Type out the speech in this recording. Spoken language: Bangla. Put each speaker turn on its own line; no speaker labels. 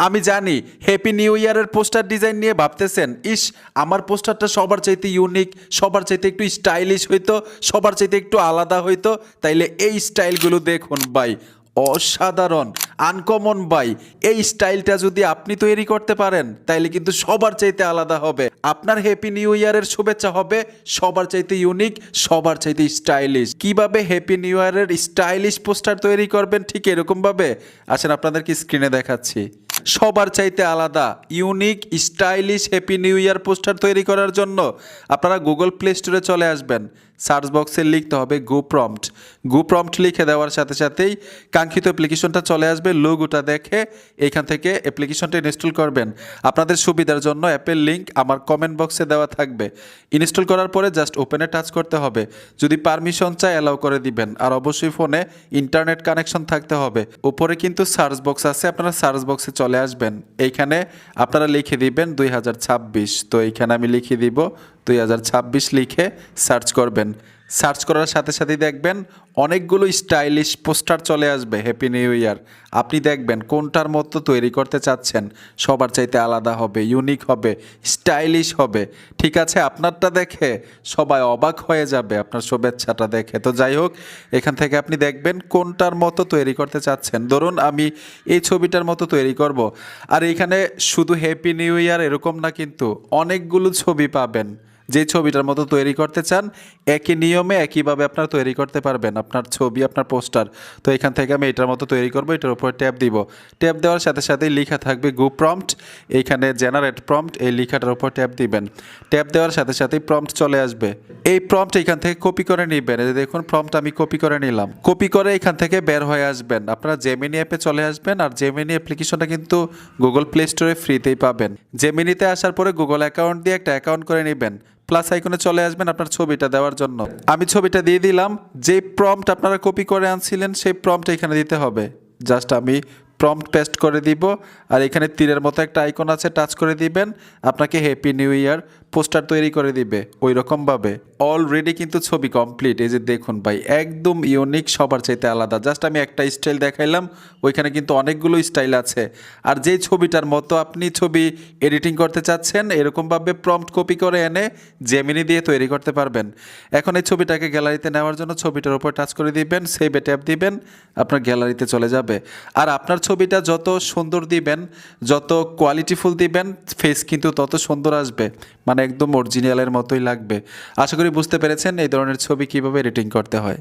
আমি জানি হ্যাপি নিউ ইয়ারের পোস্টার ডিজাইন নিয়ে ভাবতেছেন। ইস, আমার পোস্টারটা সবার চাইতে ইউনিক সবার চাইতে একটু স্টাইলিশ হইতো, সবার চাইতে একটু আলাদা হইতো। তাইলে এই স্টাইলগুলো দেখুন ভাই, অসাধারণ আনকমন বাই এই স্টাইলটা যদি আপনি তৈরি করতে পারেন, তাইলে কিন্তু সবার চাইতে আলাদা হবে। আপনার হ্যাপি নিউ ইয়ারের শুভেচ্ছা হবে, সবার চাইতে ইউনিক সবার চাইতে স্টাইলিশ কীভাবে হ্যাপি নিউ ইয়ারের স্টাইলিশ পোস্টার তৈরি করবেন ঠিক এরকমভাবে? আসেন আপনাদেরকে স্ক্রিনে দেখাচ্ছি। সবার চাইতে আলাদা, unique, stylish, happy new year poster তৈরি করার জন্য আপনারা গুগল প্লে স্টোরে চলে আসবেন। সার্চ বক্সে লিখতে হবে গো প্রম্পট গো প্রম্পট লিখে দেওয়ার সাথে সাথেই কাঙ্ক্ষিত অ্যাপ্লিকেশনটা চলে আসবে, লোগোটা দেখে এখান থেকে অ্যাপ্লিকেশনটা ইনস্টল করবেন। আপনাদের সুবিধার জন্য অ্যাপের লিঙ্ক আমার কমেন্ট বক্সে দেওয়া থাকবে। ইনস্টল করার পরে জাস্ট ওপেনে টাচ করতে হবে। যদি পারমিশন চাই অ্যালাউ করে দিবেন। আর অবশ্যই ফোনে ইন্টারনেট কানেকশন থাকতে হবে। উপরে কিন্তু সার্চ বক্স আছে, আপনারা সার্চ বক্সে চলে আসবেন। এইখানে আপনারা লিখে দিবেন দুই হাজার ছাব্বিশ। তো এইখানে আমি লিখে দিব দুই হাজার ছাব্বিশ লিখে সার্চ করবেন। সার্চ করার সাথে সাথেই দেখবেন অনেকগুলো স্টাইলিশ পোস্টার চলে আসবে হ্যাপি নিউ ইয়ার আপনি দেখবেন কোনটার মতো তৈরি করতে চাচ্ছেন। সবার চাইতে আলাদা হবে ইউনিক হবে স্টাইলিশ হবে। ঠিক আছে, আপনারটা দেখে সবাই অবাক হয়ে যাবে আপনার শুভেচ্ছাটা দেখে। তো যাই হোক, এখান থেকে আপনি দেখবেন কোনটার মতো তৈরি করতে চাচ্ছেন। ধরুন আমি এই ছবিটার মতো তৈরি করব। আর এখানে শুধু হ্যাপি নিউ ইয়ার এরকম না কিন্তু অনেকগুলো ছবি পাবেন। যে ছবিটার মতো তৈরি করতে চান, একই নিয়মে একইভাবে আপনারা তৈরি করতে পারবেন। আপনার ছবি, আপনার পোস্টার। তো এখান থেকে আমি এটার মতো তৈরি করব, এটার উপর ট্যাপ দিব। ট্যাপ দেওয়ার সাথে সাথেই লেখা থাকবে গু প্রম্পট। এইখানে জেনারেট প্রম্পট, এই লেখাটার উপর ট্যাপ দিবেন। ট্যাপ দেওয়ার সাথে সাথেই প্রম্পট চলে আসবে। এই প্রম্পট এখান থেকে কপি করে নিবেন। এই দেখুন, প্রম্পট আমি কপি করে নিলাম। কপি করে এখান থেকে বের হয়ে আসবেন। আপনারা জেমিনি অ্যাপে চলে আসবেন আর জেমিনি অ্যাপ্লিকেশনটা কিন্তু গুগল প্লে স্টোরে ফ্রিতেই পাবেন। জেমিনিতে আসার পরে গুগল অ্যাকাউন্ট দিয়ে একটা অ্যাকাউন্ট করে নেবেন। প্লাস আইকনে চলে আসবেন আপনার ছবিটা দেওয়ার জন্য। আমি ছবিটা দিয়ে দিলাম, যে প্রম্পট আপনারা কপি করে আনছিলেন, সেই প্রম্পট এখানে দিতে হবে। জাস্ট আমি প্রম্পট পেস্ট করে দিব, আর এখানে তীরের মতো একটা আইকন আছে টাচ করে দিবেন। আপনাকে হ্যাপি নিউ ইয়ার পোস্টার তৈরি করে দিবে ওই রকমভাবে অলরেডি কিন্তু ছবি কমপ্লিট এই যে দেখুন ভাই, একদম ইউনিক সবার চাইতে আলাদা। জাস্ট আমি একটা স্টাইল দেখাইলাম, ওইখানে কিন্তু অনেকগুলো স্টাইল আছে। আর যেই ছবিটার মতো আপনি ছবি এডিটিং করতে চাচ্ছেন এরকমভাবে প্রম্পট কপি করে এনে জেমিনি দিয়ে তৈরি করতে পারবেন। এখন এই ছবিটাকে গ্যালারিতে নেওয়ার জন্য ছবিটার উপর টাচ করে দিবেন সেভে ট্যাপ দিবেন, আপনার গ্যালারিতে চলে যাবে। আর আপনার ছবিটা যত সুন্দর দিবেন, যত কোয়ালিটিফুল দিবেন ফেস কিন্তু তত সুন্দর আসবে। মানে একদম অরিজিনালের মতোই লাগবে। আশা করি বুঝতে পেরেছেন এই ধরনের ছবি কীভাবে এডিটিং করতে হয়।